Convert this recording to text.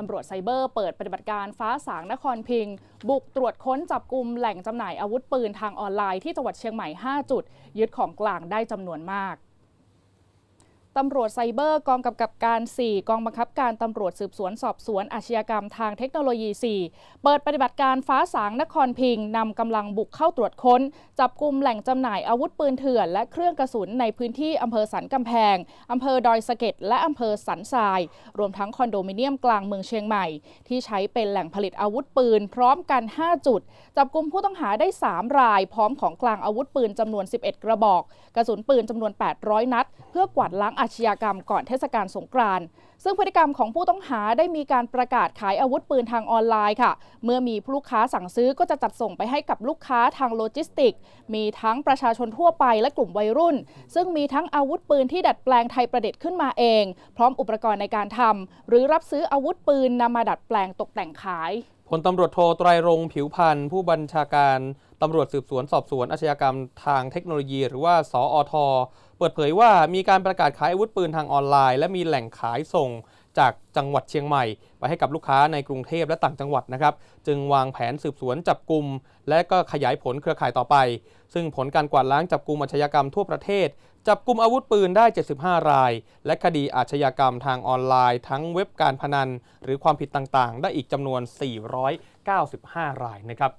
ตำรวจไซเบอร์เปิดปฏิบัติการฟ้าสางนครพิงค์บุกตรวจค้นจับกลุ่มแหล่งจำหน่ายอาวุธปืนทางออนไลน์ที่จังหวัดเชียงใหม่ 5 จุด ยึดของกลางได้จำนวนมาก ตำรวจไซเบอร์กองกำกับการ 4 กองบังคับการตำรวจสืบสวนสอบสวนอาชญากรรมทางเทคโนโลยี 4 เปิดปฏิบัติการฟ้าสางนครพิงค์นำกำลังบุกเข้าตรวจค้น จับกลุ่มแหล่งจำหน่ายอาวุธปืนเถื่อน และเครื่องกระสุนในพื้นที่อำเภอสันกำแพงอำเภอดอยสะเก็ดและอำเภอสันทราย รวมทั้งคอนโดมิเนียมกลางเมืองเชียงใหม่ ที่ใช้เป็นแหล่งผลิตอาวุธปืน พร้อมกัน 5 จุด จับกลุ่มผู้ต้องหาได้ 3 ราย พร้อมของกลางอาวุธปืนจำนวน 11 กระบอก กระสุนปืนจำนวน 800 นัด เพื่อกวาดล้างอาชญากรรมก่อนเทศกาลสงกรานต์ซึ่งพฤติกรรมของผู้ต้องหาได้มีการประกาศขายอาวุธปืนทางออนไลน์ค่ะ เมื่อมีลูกค้าสั่งซื้อก็จะจัดส่งไปให้กับลูกค้าทางโลจิสติก มีทั้งประชาชนทั่วไปและกลุ่มวัยรุ่น ซึ่งมีทั้งอาวุธปืนที่ดัดแปลงไทยประดิษฐ์ขึ้นมาเอง พร้อมอุปกรณ์ในการทำหรือรับซื้ออาวุธปืนนำมาดัดแปลงตกแต่งขายพลตำรวจโทไตรรงผิวพันธ์ผู้บัญชาการ ตำรวจสืบสวนสอบสวนอาชญากรรมทางเทคโนโลยี หรือว่าสอท เปิดเผยว่ามีการประกาศขายอาวุธปืนทางออนไลน์ และมีแหล่งขายส่งจากจังหวัดเชียงใหม่ ไปให้กับลูกค้าในกรุงเทพและต่างจังหวัดนะครับ จึงวางแผนสืบสวนจับกลุ่มและก็ขยายผลเครือข่ายต่อไป ซึ่งผลการกวาดล้างจับกลุ่มอาชญากรรมทั่วประเทศ จับกลุ่มอาวุธปืนได้ 75 ราย และคดีอาชญากรรมทางออนไลน์ ทั้งเว็บการพนัน หรือความผิดต่างๆ ได้อีกจำนวน 495 รายนะครับ